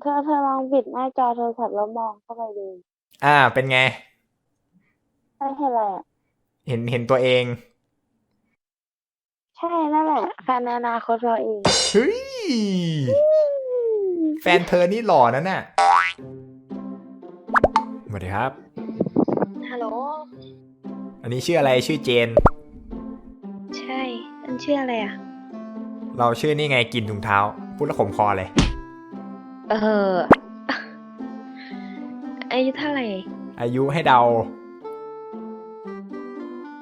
เธอเธอลองปิดหน้าจอโทรศัพท์แล้วมองเข้าไปดูอ่า เป็นไงใช่เห็นอะไรอะเห็นเห็นตัวเองใช่นั่นแหละแฟนในอนาคตเราเองเฮ้ยแฟนเธอนี่หล่อนะน่ะสวัสดีครับ ฮัลโหล อันนี้ชื่ออะไรชื่อเจน ใช่ อันชื่ออะไรอะ เราชื่อนี่ไงกินถุงเท้าพูดแล้วขมคอเลย เอออายุเท่าไหร่อายุให้เดา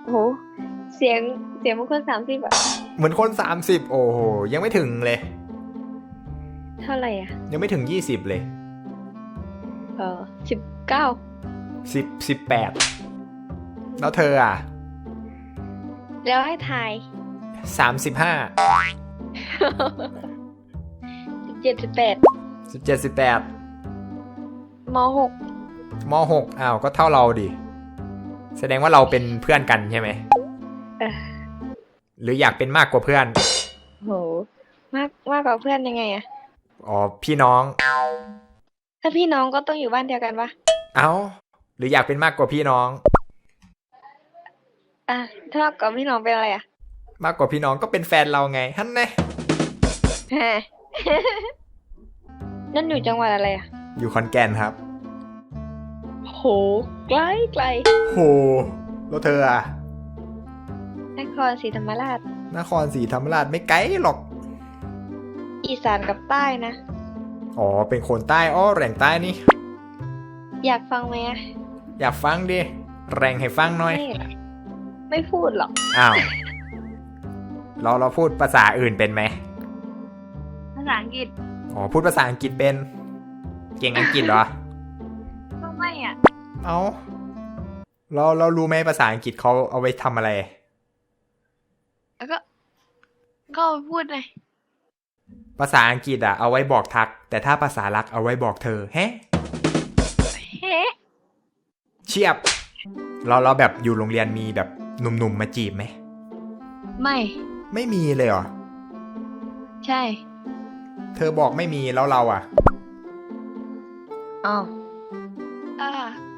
โหเสียงเสียงมันคนสามสิบอะเหมือนคน30โอ้โห ยังไม่ถึงเลย เท่าไหร่อะยังไม่ถึง20เลยเออสิบเก้า10 18แล้วเธออะ แล้วให้ทาย35สิบเจ็ดสิบแปด 17 18มหกม6อ้าวก็เท่าเราดิ แสดงว่าเราเป็นเพื่อนกันใช่ไหมเออหรืออยากเป็นมากกว่าเพื่อน โห มากมากกว่าเพื่อนยังไงอะอ๋อพี่น้อง ถ้าพี่น้องก็ต้องอยู่บ้านเดียวกันปะเอ้า หรืออยากเป็นมากกว่าพี่น้อง อะถ้ามากกว่าพี่น้องเป็นอะไรอะมากกว่าพี่น้องก็เป็นแฟนเราไงฮันแน่ ฮะ นั่นอยู่จังหวัดอะไรอะ อยู่ขอนแก่นครับ โห ไกลไกลโหแล้วเธออะนครศรีธรรมราช นครศรีธรรมราชไม่ไกลหรอก อีสานกับใต้นะ อ๋อ เป็นคนใต้อ้อแหล่งใต้นี่ อยากฟังไหมอะอยากฟังดิ แรงให้ฟังหน่อย ไม่หรอกไม่พูดหรอก อ้าว เราเราพูดภาษาอื่นเป็นไหม ภาษาอังกฤษ อ๋อพูดภาษาอังกฤษเป็น เก่งอังกฤษเหรอ ก็ไม่อะ เอาเราเรารู้ไหมภาษาอังกฤษเขาเอาไว้ทำอะไร แล้วก็ ก็พูดเลยภาษาอังกฤษอะเอาไว้บอกทัก แต่ถ้าภาษารักเอาไว้บอกเธอแฮะเฮ้เชียบ เราเราแบบอยู่โรงเรียนมีแบบหนุ่มๆมาจีบไหม ไม่ ไม่มีเลยเหรอ ใช่ เธอบอกไม่มีแล้วเราอะอ๋ออ่า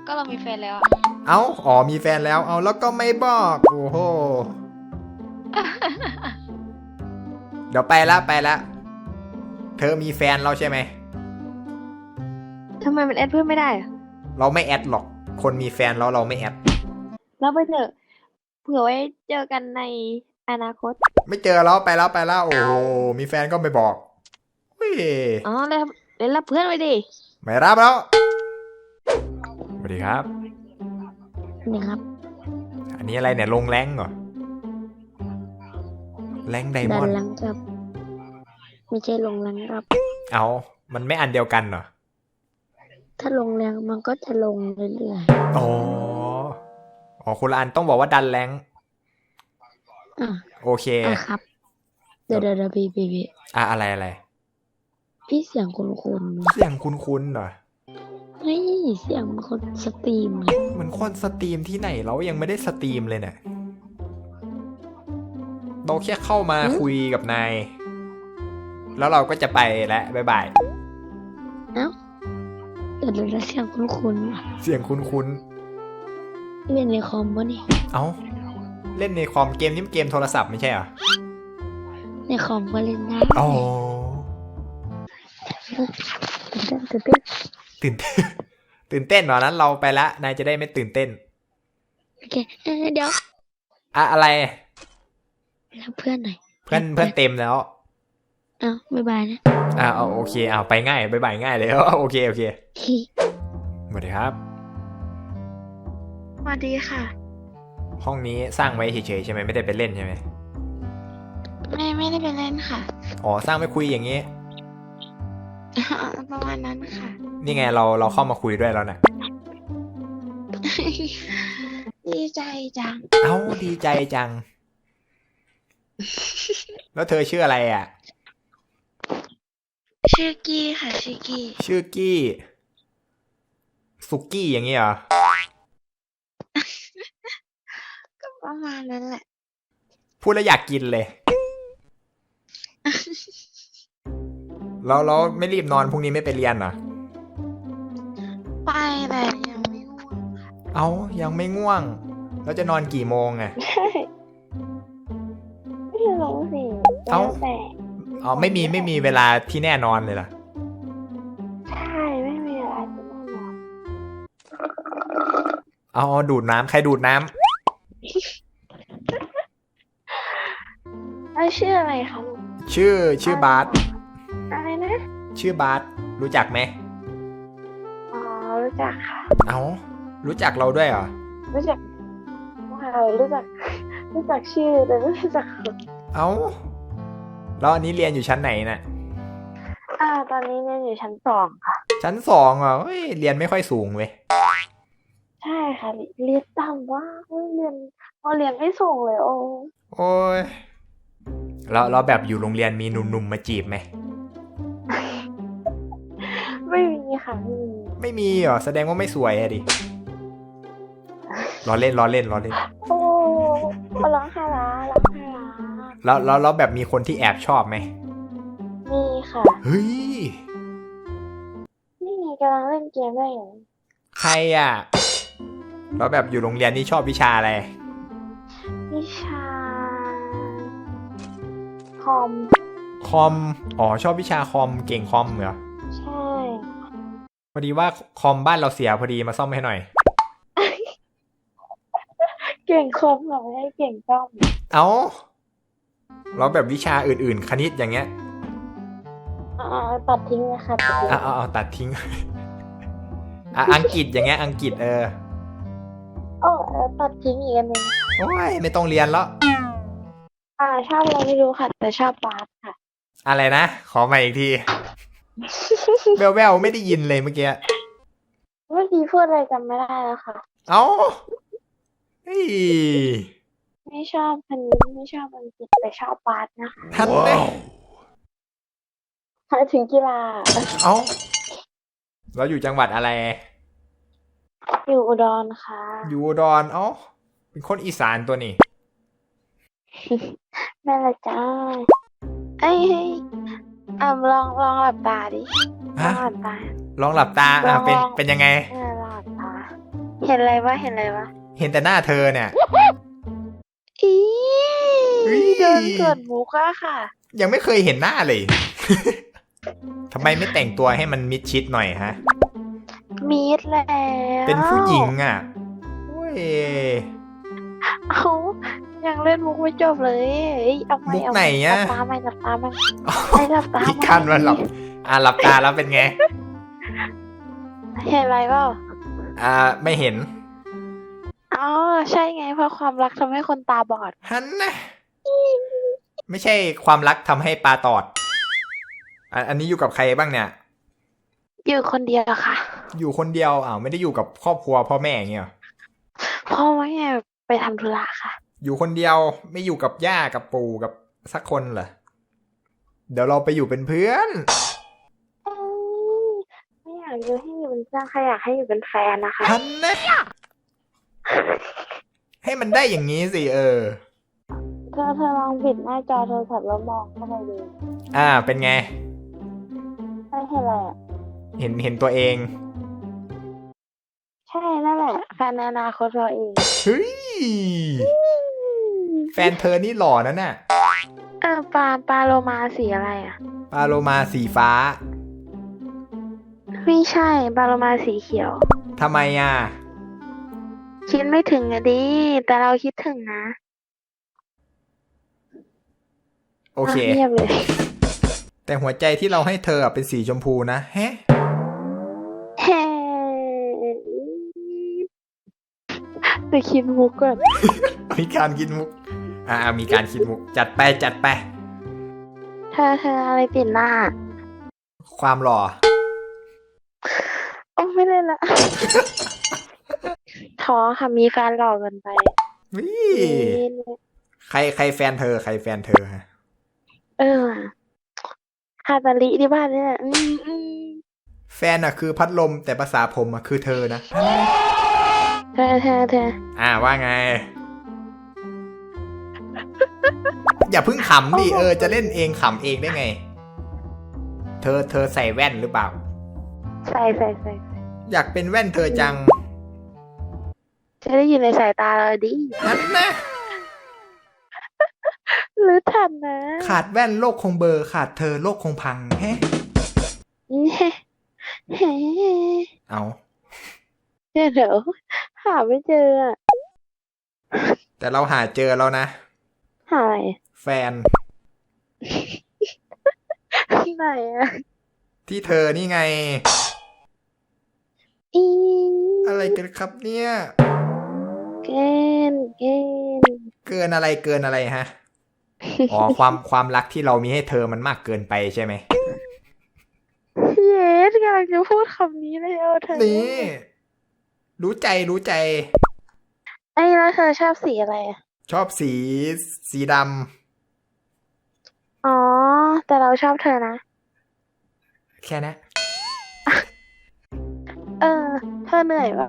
ก็เรามีแฟนแล้วอะเอ้า อ๋อมีแฟนแล้ว เอาแล้วก็ไม่บอก โอ้โห เดี๋ยวไปละไปละ เธอมีแฟนเราใช่ไหม ทำไมมันแอดเพื่อนไม่ได้อะเราไม่แอดหรอก คนมีแฟนแล้วเราไม่แอดเราไปเถอะ เผื่อไว้เจอกันในอนาคต ไม่เจอแล้วไปแล้วไปแล้ว โอ้โห มีแฟนก็ไม่บอกเฮ้ย อ๋อแล้วเล่นรับเพื่อนไว้ดิ ไม่รับแล้ว สวัสดีครับ นี่ครับ อันนี้อะไรเนี่ยลงแรงเหรอ แรงไดมดัอนนด์หลังครับ ไม่ใช่ลงแรงครับ เอา มันไม่อันเดียวกันเหรอ ถ้าลงแรงมันก็จะลงเรื่อยอ๋อ อ๋อคนละอันต้องบอกว่าดันแรงๆ อะโอเค อะครับ เดี๋ยวเดี๋ยวเดี๋ยวพี่พี่พี่อะอะไรอะไร พี่เสียงคุณคุณเสียงคุ้นๆเหรอเฮ้ยเสียงมันคนสตรีมอะเหมือนคนสตรีมที่ไหนเรายังไม่ได้สตรีมเลยเนี่ยเราแค่เข้ามาคุยกับนาย แล้วเราก็จะไปแล้วบ๊ายบาย เอ้าเดี๋ยวเดี๋ยวเดี๋ยวเสียงคุณคุณเสียงคุ้นเล่นในคอมวะนี่ๆ เอ้า เล่นในคอมเกมนี้มันเกมโทรศัพท์ไม่ใช่เหรอ ในคอมก็เล่นได้อ๋อ ตื่นเต้นตื่นเต้นตื่นเต้นตื่นเต้นเหรอนั้นเราไปละนายจะได้ไม่ตื่นเต้นโอเคเออเดี๋ยวอะอะไรรับเพื่อนหน่อยเพื่อนเพื่อนเต็มแล้วเอ้าบ๊ายบายนะอ่าเอาโอเคเอาไปง่ายบายบายง่ายเลยเอาโอเคโอเคฮิสวัสดีครับสวัสดีค่ะ ห้องนี้สร้างไว้เฉยๆใช่ไหมไม่ได้ไปเล่นใช่ไหมไม่ไม่ได้ไปเล่นค่ะ อ๋อสร้างไม่คุยอย่างนี้ ประมาณนั้นค่ะ นี่ไงเราเราเข้ามาคุยด้วยแล้วนะดีใจจัง เอ้าดีใจจัง แล้วเธอชื่ออะไรอะ ชื่อกี้ค่ะชื่อกี้ ชื่อกี้ สุกี้อย่างนี้เหรอ ก็ประมาณนั้นแหละ พูดแล้วอยากกินเลย เราเราไม่รีบนอนพรุ่งนี้ไม่ไปเรียนเหรอไปแต่ยังไม่ง่วงเอายังไม่ง่วง แล้วจะนอนกี่โมงอะใช่ไม่รู้สิเอ้าแล้วแต่อ๋อไม่มีไม่มีเวลาที่แน่นอนเลยเหรอใช่ไม่มีอะไรจะแน่นอนเอาเอาดูดน้ำใครดูดน้ำแล้วชื่ออะไรคะลูกชื่อชื่อบาสอะไรนะ ชื่อบาสรู้จักไหมอ๋อรู้จักค่ะ เอารู้จักเราด้วยเหรอ รู้จักว้าวรู้จัก รู้จักชื่อแต่ไม่รู้จักคนเอาแล้วอันนี้เรียนอยู่ชั้นไหนน่ะ อ่า ตอนนี้เนี่ยอยู่ชั้นสองค่ะ ชั้นสองเหรอเฮ้ยเรียนไม่ค่อยสูงเว้ยใช่ค่ะเรียนต่ำว่ากเฮ้ยเรียนพอเรียนไม่ส่งเลยโอ้โอ้ยเราเราแบบอยู่โรงเรียนมีหนุ่มๆมาจีบไหมไม่มี ค่ะไม่มีไม่มีเหรอแสดงว่าไม่สวยอะดิล้อเล่นล้อเล่นล้อเล่นโอ้ร้องคาราร้องคาราแล้วแล้วแล้วแบบมีคนที่แอบชอบไหมมีค่ะเฮ้ยนี่ไงกำลังเล่นเกมได้อยู่ใครอะแล้วแบบอยู่โรงเรียนนี่ชอบวิชาอะไรวิชาคอมคอมอ๋อชอบวิชาคอมเก่งคอมเหรอใช่พ อดีว่าคอมบ้านเราเสียพอดีมาซ่อมให้หน่อย เก่งคอมค่ะไม่ได้เก่งต้อม เอาแล้วแบบวิชาอื่นๆ คณิตอย่างเงี้ยอ่าตัดทิ้งเลยค่ะตัดทิ้งอะเอาเอาตัดทิ้งอะอังกฤษอย่างเงี้ยอังกฤษเออโอ้เออตัดทิ้งอีกอันหนึ่งโอ้ยไม่ต้องเรียนแล้ว อ่าชอบอะไรไม่รู้ค่ะ แต่ชอบบาสค่ะ อะไรนะ ขอใหม่อีกที แววๆไม่ได้ยินเลยเมื่อกี้เมื่อกี้พูดอะไรจำไม่ได้แล้วค่ะ เอ้าเฮ้ยไม่ชอบคณิตไม่ชอบอังกฤษแต่ชอบบาสนะคะท่านเด้หมายถึงกีฬา เอ้าเราอยู่จังหวัดอะไร อยู่อุดรค่ะ อยู่อุดรเอ้าเป็นคนอีสานตัวนี้แม่ละจ้า เอ้ยเฮ้ย อ่าลองลองหลับตาดิลอฮะงหลับตา ลองหลับตาอะเป็นเป็นยังไง เออลองหลับตา เห็นอะไรวะเห็นอะไรวะเห็นแต่หน้าเธอเนี่ย อีอุ๊ยโดนกดมุกอะค่ะ ยังไม่เคยเห็นหน้าเลย ทำไมไม่แต่งตัวให้มันมิดชิดหน่อยฮะ มีดแล้วเป็นผู้หญิงอะโอ้ย เอา ยังเล่นมุกไม่จบเลยเอ้ยเอาไม่มุกเอาไหนหอะลับตาไม่หลับตาไม่ไม่หลับตาพี่คันวันหลับอะหลับตาแล้วเป็นไง เห็นอะไรเปล่าอ่าไม่เห็นอ๋อใช่ไงเพราะความรักทำให้คนตาบอด ฮันนะไม่ใช่ความรักทำให้ปลาตอดอะอันนี้อยู่กับใครบ้างเนี่ย อยู่คนเดียวค่ะอยู่คนเดียวอ้าวไม่ได้อยู่กับครอบครัวพ่อแม่อย่างเงี้ยเหรอเพราะว่าแม่ไปทำธุระค่ะ อยู่คนเดียวไม่อยู่กับย่ากับปู่กับสักคนเหรอ เดี๋ยวเราไปอยู่เป็นเพื่อนเอ้ยไม่อยากอยู่ให้อยู่เป็นเพื่อนใครอยากให้อยู่เป็นแฟนนะคะฮันนะให้มันได้อย่างนี้สิเออเธอเธอลองปิดหน้าจอโทรศัพท์แล้วมองเข้าไปดูอ่า เป็นไงไม่เห็นอะไรอะเห็นเห็นตัวเอง ใช่นั่นแหละแฟนในอนาคตเราเองเฮ้ยแฟ นเธอนี่หล่อนะน่ะเออปลาปลาโลมาสีอะไรอะปาโลมาสีฟ้า ไม่ใช่ปลาโลมาสีเขียว ทำไมอะ คิดไม่ถึงอะดิ แต่เราคิดถึงนะโอเคะเงียบเลยแต่หัวใจที่เราให้เธออะเป็นสีชมพูนะแฮะ เฮ้แต่คิดมุกก่อนมีการคิดมุก อ่ามีการคิดมุกจัดไปจัดไป เธอเธออะไรปิดหน้า ความหล่อโอ้ไม่ได้ละท้อค่ะมีแฟนหล่อเกินไปวินี่ใครใครแฟนเธอ ใครแฟนเธอฮะเออฮาตาลิที่บ้านเนี่ยอืมอืมแฟนอะคือพัดลมแต่ภาษาผมอะคือเธอนะเธอเธอเธออ่าว่าไง อย่าเพิ่งขำดิเออจะเล่นเองขำเองได้ไง เธอเธอใส่แว่นหรือเปล่า ใส่ใส่ใส่อยากเป็นแว่นเธอจังจะได้อยู่ในสายตาเราดีนั่นนะหรือทันนะ ขาดแว่นโลกคงเบลอร์ ขาดเธอโลกคงพังแฮะเฮ้เฮ้เอาเดี๋ยวเดี๋ยวหาไม่เจออะแต่เราหาเจอแล้วนะ หาอะไรแฟน ไหนอะที่เธอนี่ไง อีอะไรกันครับเนี่ย เกนเกนเกินอะไรเกินอะไรฮะ อ๋อ ความความรักที่เรามีให้เธอมันมากเกินไปใช่ไหม เยสกำลังจะพูดคำนี้เลยเออเธอนี่ รู้ใจรู้ใจ ไอ้แล้วเธอชอบสีอะไรอะ ชอบสีสีดอ๋อ แต่เราชอบเธอนะำแค่นั้นเออ เธอเหนื่อยปะ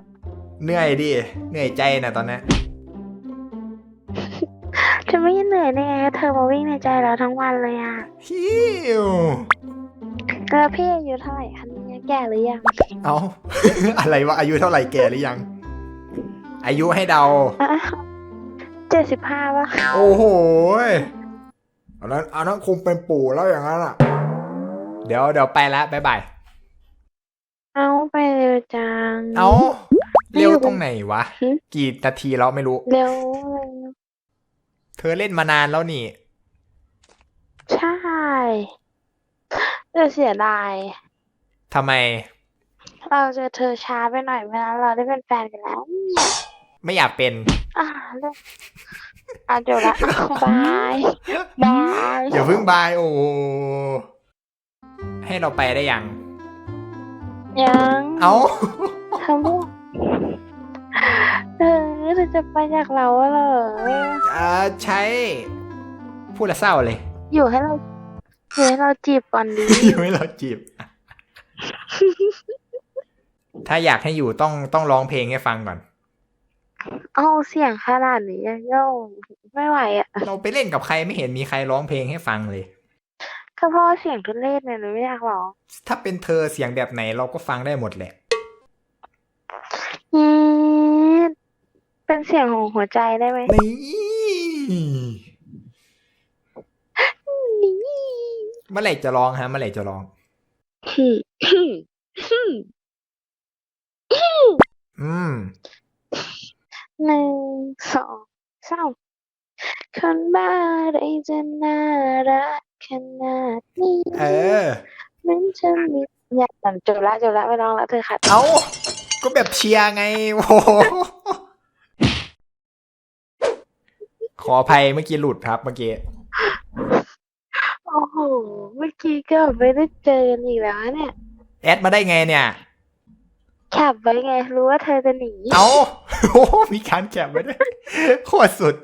เหนื่อยดิเหนื่อยใจนะตอนนี้จะไม่เหนื่อยได้ไงเธอมาวิ่งในใจเราทั้งวันเลยอะฮิวแล้วพี่อายุเท่าไหร่คะเนี่ยแก่หรือยังเอา อะไรวะอายุเท่าไหร่แก่หรือยัง อายุให้เดา เจ็ดสิบห้าป่ะโอ้โหยอันนั้นอันนั้นคงเป็นปู่แล้วอย่างนั้นอะ เดี๋ยวเดี๋ยวไปแล้วบ๊ายบาย เอาไปเร็วจัง เอาเร็วตรงไหนวะ หึ กี่นาทีแล้วไม่รู้ เร็วเลยเธอเล่นมานานแล้วนี่ ใช่แต่เสียดาย ทำไม เราเจอเธอช้าไปหน่อยไม่งั้นเราได้เป็นแฟนกันแล้ว ไม่อยากเป็น อ่าเรื่องอะจบละบายบายอย่าเพิ่งบายโอ้โหให้เราไปได้ยัง ยังเอาเธอมั่วเธอเธอจะไปจากเราเหรอ อ่าใช้ พูดและเศร้าเลย อยู่ให้เราอยู่ให้เราจีบก่อนดี อยู่ให้เราจีบ ถ้าอยากให้อยู่ต้องต้องร้องเพลงให้ฟังก่อน เอาเสียงขนาดนี้ยังโย่ไม่ไหวอะ เราไปเล่นกับใครไม่เห็นมีใครร้องเพลงให้ฟังเลยก็เพราะว่าเสียงทุเรศเนี่ยหนูไม่อยากร้องถ้าเป็นเธอเสียงแบบไหนเราก็ฟังได้หมดแหละอืมเป็นเสียงของหัวใจได้ไหมนี่นี่เมื่อไหร่จะร้องฮะเมื่อไหร่จะร้องอืม หนึ่งสองสามคนบ้าอะไรจะน่ารักขนาดนี้เออ มันจะมีอยากจบละจบละไม่ร้องละเธอค่ะ เอาก็แบบเชียร์ไง โอ้โหขออภัยเมื่อกี้หลุดครับเมื่อกี้ โอ้โห เมื่อกี้ก็ไม่ได้เจอกันอีกแล้วเนี่ย แอดมาได้ไงเนี่ย แคบไว้ไง รู้ว่าเธอจะหนี เอา โอ้โหมีการแคปไว้ด้วยโคตรสุด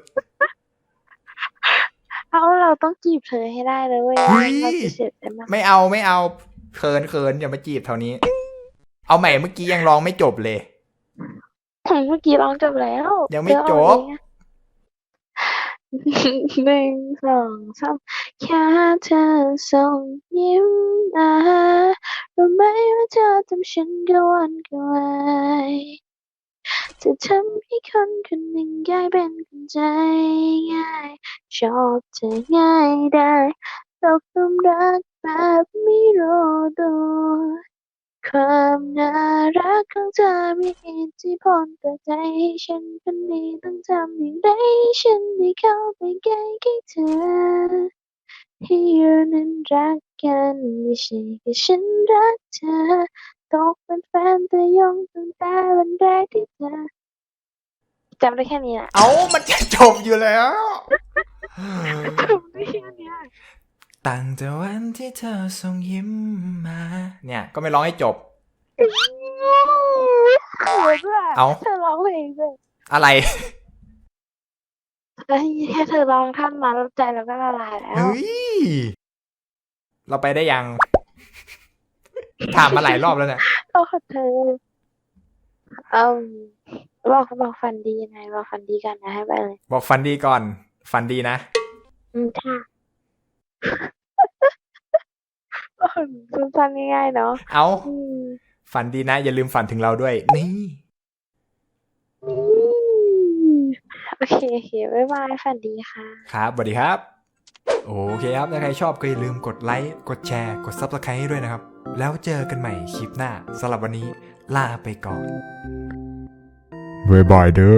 เอาเราต้องจีบเธอให้ได้เลยเว้ยเฮ้ย เราจะเสร็จได้ไหมไม่เอาไม่เอาเขินเขินอย่ามาจีบเท่านี้ เอาใหม่เมื่อกี้ยังร้องไม่จบเลยเมื่อกี้ร้องจบแล้วยังไม่จบเธอเอาเองอะหนึ่งสองสามแค่เธอส่งยิ้มมารู้ไหมว่าเธอทำฉันกระวนกระวาย จะทำให้คนคนหนึ่งกลายเป็นคนใจง่าย ชอบเธอง่ายได้ตกหลุมรักแบบไม่รู้ตัวความน่ารักของเธอมีอิทธิพลต่อใจให้ฉันคนนี้ต้องทำอย่างไรฉันได้เข้าไปใกล้ใกล้เธอให้เรานั้นรักกันไม่ใช่แค่ฉันรักเธอ ตกเป็นแฟนตัวยงตั้งแต่วันแรกที่เจอจำได้แค่นี้นะเอามันจะจบอยู่แล้ว จำได้แค่เนี้ยตั้งแต่วันที่เธอส่งยิ้มมา เนี่ย ก็ไม่ร้องให้จบเขินว่ะเอ้าเธอร้องเพลงด้วยอะไรเอ้ยแค่เธอร้องท่อนมาแล้วใจเราก็ละลายแล้ว เฮ้ย เราไปได้ยัง ถามมาหลายรอบแล้วเนี่ยโอ้เธอเออบอกบอกฟันดียังไงบอกฟันดีกันนะให้ไปเลย บอกฟันดีก่อน ฟันดีนะ อืมค่ะโอสั้นๆง่ายๆเนาะเอาอืมฝันดีนะ อย่าลืมฝันถึงเราด้วย นี่โอเคโอเคบ๊ายบายฝันดีค่ะ ครับสวัสดีครับ โอเคครับ ถ้าใครชอบก็อย่าลืมกดไลค์ กดแชร์ กด Subscribe ให้ด้วยนะครับ แล้วเจอกันใหม่คลิปหน้าสำหรับวันนี้ลาไปก่อนบ๊ายบายเด้อ